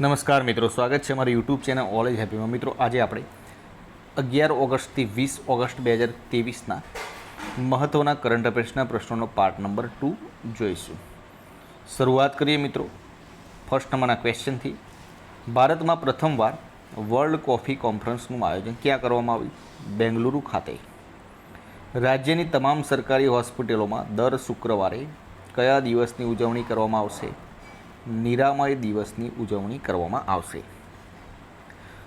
નમસ્કાર મિત્રો, સ્વાગત છે મારી યુટ્યુબ ચેનલ ઓલેજ હેપીમાં મિત્રો, આજે આપણે અગિયાર ઓગસ્ટથી વીસ ઓગસ્ટ બે હજાર ત્રેવીસના મહત્ત્વના કરંટ અફેર્સના પ્રશ્નોનો પાર્ટ નંબર ટુ જોઈશું. શરૂઆત કરીએ મિત્રો ફર્સ્ટ નંબરના ક્વેશ્ચનથી ભારતમાં પ્રથમવાર વર્લ્ડ કોફી કોન્ફરન્સનું આયોજન ક્યાં કરવામાં આવ્યું? બેંગલુરુ ખાતે. રાજ્યની તમામ સરકારી હોસ્પિટલોમાં દર શુક્રવારે કયા દિવસની ઉજવણી કરવામાં આવશે? નિરામય દિવસની ઉજવણી કરવામાં આવશે.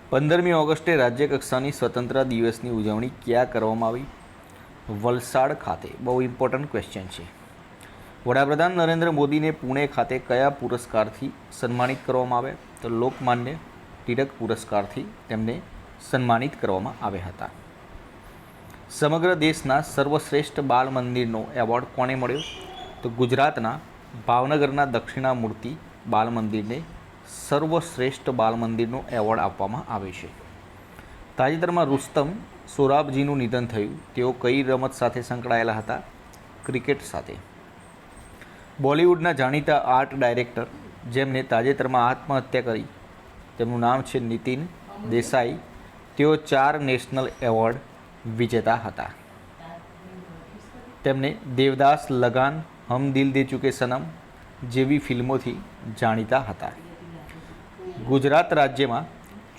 પંદરમી ઓગસ્ટે રાજ્ય કક્ષાની સ્વતંત્રતા દિવસની ઉજવણી ક્યાં કરવામાં આવી? વલસાડ ખાતે. બહુ ઇમ્પોર્ટન્ટ ક્વેશ્ચન છે. વડાપ્રધાન નરેન્દ્ર મોદીને પુણે ખાતે કયા પુરસ્કારથી સન્માનિત કરવામાં આવ્યા? તો લોકમાન્ય તિલક પુરસ્કારથી તેમને સન્માનિત કરવામાં આવ્યા હતા. સમગ્ર દેશના સર્વશ્રેષ્ઠ બાળ મંદિરનો એવોર્ડ કોને મળ્યો? તો ગુજરાતના ભાવનગરના દક્ષિણામૂર્તિ બાલ મંદિરને સર્વશ્રેષ્ઠ બાલ મંદિરનો એવોર્ડ આપવામાં આવે છે. તાજેતરમાં રુસ્તમ સોરાબજીનું નિધન થયું. તેઓ કઈ રમત સાથે સંકળાયેલા હતા? ક્રિકેટ સાથે. બોલિવૂડના જાણીતા આર્ટ ડાયરેક્ટર જેમને તાજેતરમાં આત્મહત્યા કરી, તેમનું નામ છે નીતિન દેસાઈ. તેઓ ચાર નેશનલ એવોર્ડ વિજેતા હતા. તેમને દેવદાસ લગાન હમ દિલ દે ચુકે સનમ જેવી ફિલ્મોથી જાણીતા હતા. ગુજરાત રાજ્યમાં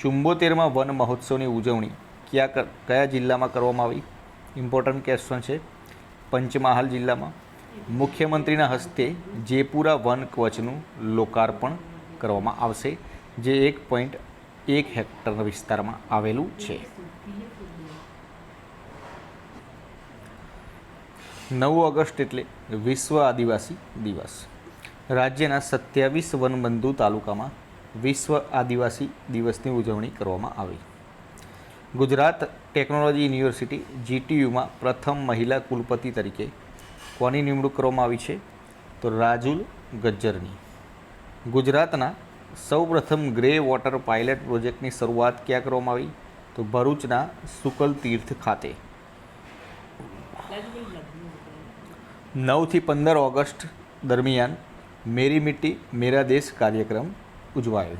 ચુંબોતેરમાં વન મહોત્સવની ઉજવણી ક્યાં કયા જિલ્લામાં કરવામાં આવી? ઇમ્પોર્ટન્ટ ક્વેશ્ચન છે. પંચમહાલ જિલ્લામાં મુખ્યમંત્રીના હસ્તે જેપુરા વન કવચનું લોકાર્પણ કરવામાં આવશે, જે એક પોઈન્ટ એક હેક્ટર વિસ્તારમાં આવેલું છે. નવ ઓગસ્ટ એટલે વિશ્વ આદિવાસી દિવસ. રાજ્યના સત્યાવીસ વનબંધુ તાલુકામાં વિશ્વ આદિવાસી દિવસની ઉજવણી કરવામાં આવી. ગુજરાત ટેકનોલોજી યુનિવર્સિટી જીટીયુમાં પ્રથમ મહિલા કુલપતિ તરીકે કોની નિમણૂક કરવામાં આવી છે? તો રાજુલ ગજ્જરની. ગુજરાતના સૌપ્રથમ ગ્રે વોટર પાયલટ પ્રોજેક્ટની શરૂઆત ક્યાં કરવામાં આવી? તો ભરૂચના સુકલ તીર્થ ખાતે. નવથી પંદર ઓગસ્ટ દરમિયાન મેરી મિટ્ટી, મેરા દેશ કાર્યક્રમ ઉજવાયો.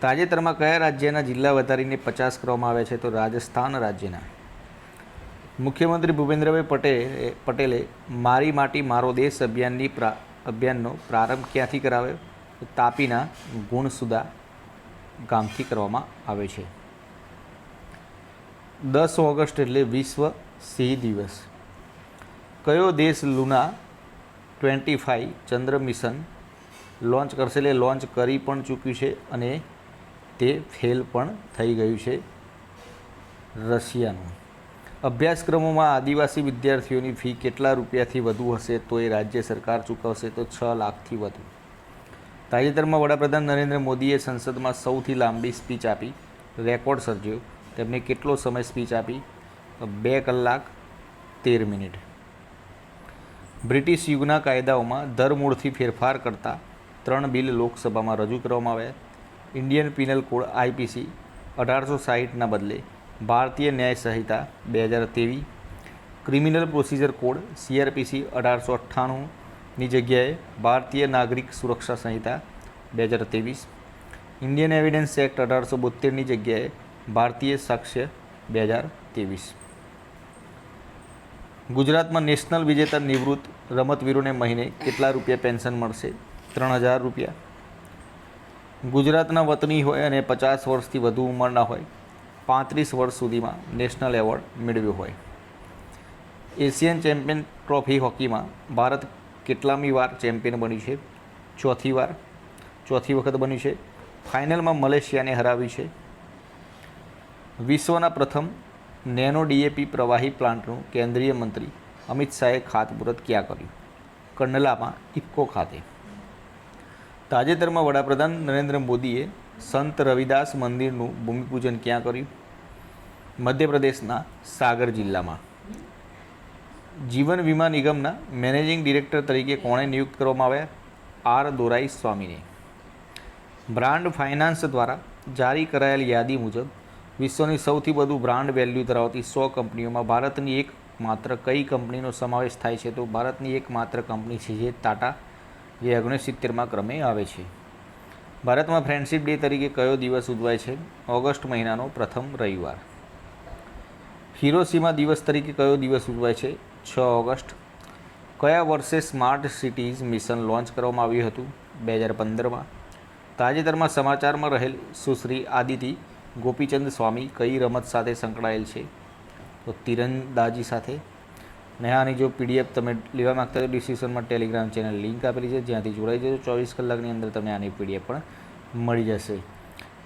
તાજેતરમાં કયા રાજ્યના જિલ્લા વધારીને પચાસ કરવામાં આવ્યા છે તો રાજસ્થાન રાજ્યના. મુખ્યમંત્રી ભૂપેન્દ્રભાઈ પટેલે પટેલે મારી માટી, મારો દેશ અભિયાનની પ્રા, અભિયાનનો પ્રારંભ ક્યાંથી કરાવ્યો? તાપીના ગુણસુદા ગામથી કરવામાં આવે છે. દસ ઓગસ્ટ એટલે વિશ્વ સિંહ દિવસ. કયો દેશ લુના ટ્વેન્ટી ફાઇવ ચંદ્ર મિશન લોન્ચ કરશે? એટલે લોન્ચ કરી પણ ચૂક્યું છે અને તે ફેલ પણ થઈ ગયું છે રશિયાનું. અભ્યાસક્રમોમાં આદિવાસી વિદ્યાર્થીઓની ફી કેટલા રૂપિયાથી વધુ હશે તો એ રાજ્ય સરકાર ચૂકવશે તો છ લાખથી વધુ. તાજેતરમાં વડાપ્રધાન નરેન્દ્ર મોદીએ સંસદમાં સૌથી લાંબી સ્પીચ આપી. રેકોર્ડ સર્જ્યો. તેમને કેટલો સમય સ્પીચ આપી? બે કલાક તેર મિનિટ. બ્રિટિશ યુગના કાયદાઓમાં ધરમૂળથી ફેરફાર કરતા ત્રણ બિલ લોકસભામાં રજૂ કરવામાં આવ્યા. ઇન્ડિયન પિનલ કોડ આઈપીસી અઢારસો સાહીઠના બદલે ભારતીય ન્યાય સંહિતા બે હજાર ત્રેવીસ. ક્રિમિનલ પ્રોસિજર કોડ સીઆરપીસી અઢારસો અઠ્ઠાણુંની જગ્યાએ ભારતીય નાગરિક સુરક્ષા સંહિતા બે હજાર ત્રેવીસ. ઇન્ડિયન એવિડન્સ એક્ટ અઢારસો બોતેરની જગ્યાએ ભારતીય સાક્ષ્ય બે હજાર ત્રેવીસ. ગુજરાતમાં નેશનલ વિજેતા નિવૃત્ત રમતવીરોને મહિને કેટલા રૂપિયા પેન્શન મળશે? ત્રણ હજાર રૂપિયા. ગુજરાતના વતની હોય અને પચાસ વર્ષથી વધુ ઉંમરના હોય, પાંત્રીસ વર્ષ સુધીમાં નેશનલ એવોર્ડ મેળવ્યો હોય. એશિયન ચેમ્પિયન ટ્રોફી હોકીમાં ભારત કેટલામી વાર ચેમ્પિયન બન્યું છે? ચોથી વાર. ચોથી વખત બન્યું છે. ફાઇનલમાં મલેશિયાને હરાવી છે. વિશ્વના પ્રથમ નેનો ડીએપી પ્રવાહી પ્લાન્ટનું કેન્દ્રીય મંત્રી અમિત શાહે ખાતમુહૂર્ત ક્યાં કર્યું? કંડલામાં ઇફકો ખાતે. તાજેતરમાં વડાપ્રધાન નરેન્દ્ર મોદીએ સંત રવિદાસ મંદિરનું ભૂમિપૂજન ક્યાં કર્યું? મધ્યપ્રદેશના સાગર જિલ્લામાં. જીવન વીમા નિગમના મેનેજિંગ ડિરેક્ટર તરીકે કોણે નિયુક્ત કરવામાં આવ્યા? આર દોરાઈ સ્વામીને. બ્રાન્ડ ફાઇનાન્સ દ્વારા જારી કરાયેલ યાદી મુજબ વિશ્વની સૌથી વધુ બ્રાન્ડ વેલ્યુ ધરાવતી સો કંપનીઓમાં ભારતની એક માત્ર કઈ કંપનીનો સમાવેશ થાય છે તો ભારતની એક માત્ર કંપની છે જે ટાટા, જે ઓગણસિત્તેરમાં ક્રમે આવે છે. ભારતમાં ફ્રેન્ડશિપ ડે તરીકે કયો દિવસ ઉજવાય છે? ઓગસ્ટ મહિનાનો પ્રથમ રવિવાર. હિરોસીમા દિવસ તરીકે કયો દિવસ ઉજવાય છે? છ ઓગસ્ટ. કયા વર્ષે સ્માર્ટ સિટીઝ મિશન લોન્ચ કરવામાં આવ્યું હતું? બે હજાર પંદરમાં. તાજેતરમાં સમાચારમાં રહેલ સુશ્રી આદિતિ ગોપીચંદ સ્વામી કઈ રમત સાથે સંકળાયેલ છે? તો તીરંદાજી સાથે. ને આની જો પીડીએફ તમે લેવા માગતા હો ડિસ્ક્રિપ્શનમાં ટેલિગ્રામ ચેનલ લિંક આપેલી છે. જ્યાંથી જોડાઈ જજો. ચોવીસ કલાકની અંદર તમને આની પીડીએફ પણ મળી જશે.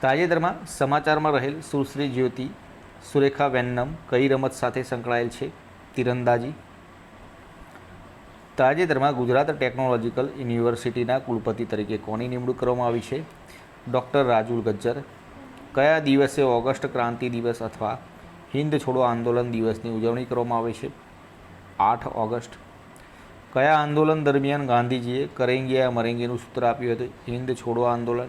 તાજેતરમાં સમાચારમાં રહેલ સુશ્રી જ્યોતિ સુરેખા વેન્નમ કઈ રમત સાથે સંકળાયેલ છે? તીરંદાજી. તાજેતરમાં ગુજરાત ટેકનોલોજીકલ યુનિવર્સિટીના કુલપતિ તરીકે કોની નિમણૂક કરવામાં આવી છે? ડૉક્ટર રાજુલ ગજ્જર કયા દિવસે ઓગસ્ટ ક્રાંતિ દિવસ અથવા હિન્દ છોડો આંદોલન દિવસની ઉજવણી કરવામાં આવે છે? આઠ ઓગસ્ટ. કયા આંદોલન દરમિયાન ગાંધીજીએ કરેંગીયા મરેંગીનું સૂત્ર આપ્યું હતું? હિન્દ છોડો આંદોલન.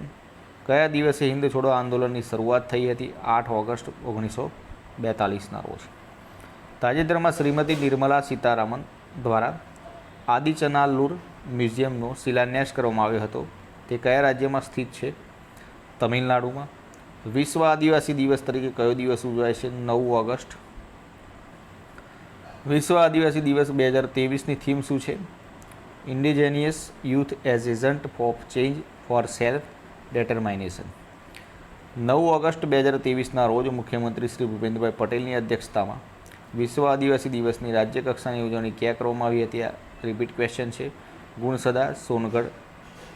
કયા દિવસે હિન્દ છોડો આંદોલનની શરૂઆત થઈ હતી? આઠ ઓગસ્ટ, ઓગણીસો બેતાલીસના રોજ. તાજેતરમાં શ્રીમતી નિર્મલા સીતારામન દ્વારા આદિચનાલુર મ્યુઝિયમનો શિલાન્યાસ કરવામાં આવ્યો હતો. તે કયા રાજ્યમાં સ્થિત છે? તમિલનાડુમાં વિશ્વ આદિવાસી દિવસ તરીકે કયો દિવસ ઉજવાય છે? નવ ઓગસ્ટ. વિશ્વ આદિવાસી દિવસ બે હજાર ત્રેવીસની થીમ શું છે? Indigenous youth as agent of change for self determination નવ ઓગસ્ટ બે હજાર ત્રેવીસના રોજ મુખ્યમંત્રી શ્રી ભૂપેન્દ્રભાઈ પટેલની અધ્યક્ષતામાં વિશ્વ આદિવાસી દિવસની રાજ્ય કક્ષાની ઉજવણી ક્યાં કરવામાં આવી હતી? આ રિપીટ ક્વેશ્ચન છે. ગુણસદા, સોનગઢ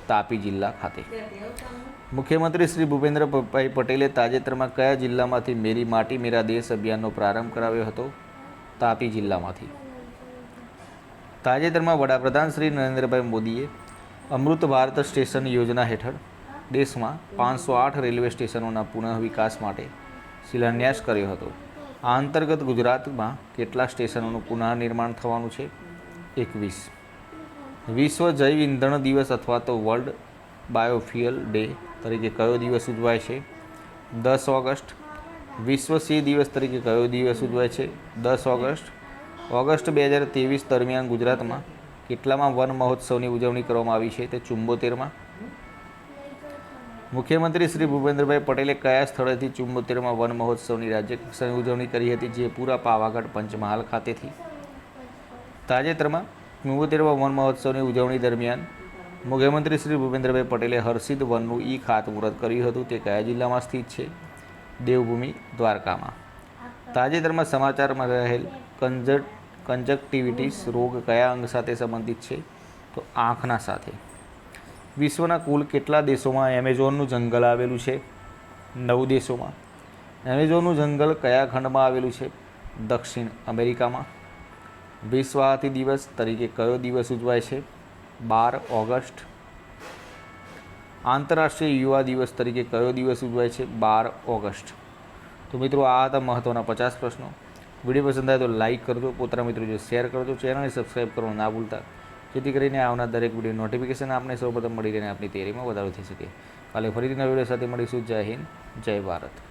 તાપી જિલ્લા ખાતે. મુખ્યમંત્રી શ્રી ભૂપેન્દ્રભાઈ પટેલે તાજેતરમાં કયા જિલ્લામાંથી મેરી માટી મેરા દેશ અભિયાનનો પ્રારંભ કરાવ્યો હતો? તાપી જિલ્લામાંથી. તાજેતરમાં વડાપ્રધાન શ્રી નરેન્દ્રભાઈ મોદીએ અમૃત ભારત સ્ટેશન યોજના હેઠળ દેશમાં પાંચસો આઠ રેલવે સ્ટેશનોના પુનઃ વિકાસ માટે શિલાન્યાસ કર્યો હતો. આ અંતર્ગત ગુજરાતમાં કેટલા સ્ટેશનોનું પુનઃનિર્માણ થવાનું છે? એકવીસ. વિશ્વ જૈવ ઇંધણ દિવસ અથવા તો વર્લ્ડ બાયોફ્યુઅલ ડે તરીકે કયો દિવસ ઉજવાય છે? દસ ઓગસ્ટ, વિશ્વ સિંહ દિવસ તરીકે કયો દિવસ ઉજવાય છે? દસ ઓગસ્ટ ઓગસ્ટ બે હજાર ત્રેવીસ દરમિયાન ગુજરાતમાં કેટલામાં વન મહોત્સવની ઉજવણી કરવામાં આવી છે તે ચુંબોતેરમાં? મુખ્યમંત્રી શ્રી ભૂપેન્દ્રભાઈ પટેલે કયા સ્થળેથી ચુંબોતેરમાં વન મહોત્સવની રાજ્ય કક્ષાની ઉજવણી કરી હતી જે પૂરા પાવાગઢ પંચમહાલ ખાતેથી? તાજેતરમાં ચુંબોતેરમાં વન મહોત્સવની ઉજવણી દરમિયાન મુખ્યમંત્રી શ્રી ભૂપેન્દ્રભાઈ પટેલે હર્ષિત વનનું ઈ ખાતમુહૂર્ત કર્યું હતું. તે કયા જિલ્લામાં સ્થિત છે? દેવભૂમિ, દ્વારકામાં. તાજેતરમાં સમાચારમાં રહેલ કંજટ, કંજક્ટિવિટીસ રોગ કયા અંગ સાથે સંબંધિત છે? તો આંખના સાથે. વિશ્વના કુલ કેટલા દેશોમાં એમેઝોનનું જંગલ આવેલું છે? નવ દેશોમાં. એમેઝોનનું જંગલ કયા ખંડમાં આવેલું છે? દક્ષિણ અમેરિકામાં. વિશ્વ દિવસ તરીકે કયો દિવસ ઉજવાય છે? બાર ઓગસ્ટ. આંતરરાષ્ટ્રીય યુવા દિવસ તરીકે કયો દિવસ ઉજવાય છે? બાર ઓગસ્ટ. તો મિત્રો, આ હતા મહત્ત્વના પચાસ પ્રશ્નો. વીડિયો પસંદ આવે તો લાઇક કરજો, પોતાના મિત્રો જો શેર કરજો, ચેનલને સબસ્ક્રાઈબ કરવાનું ના ભૂલતા. જેથી કરીને આવનાર દરેક વીડિયો નોટિફિકેશન આપને સૌપ્રથમ મળી રહીને આપણી તૈયારીમાં વધારો થઈ શકે. કાલે ફરીથી નવા વીડિયો સાથે મળીશું. જય હિન્દ, જય ભારત.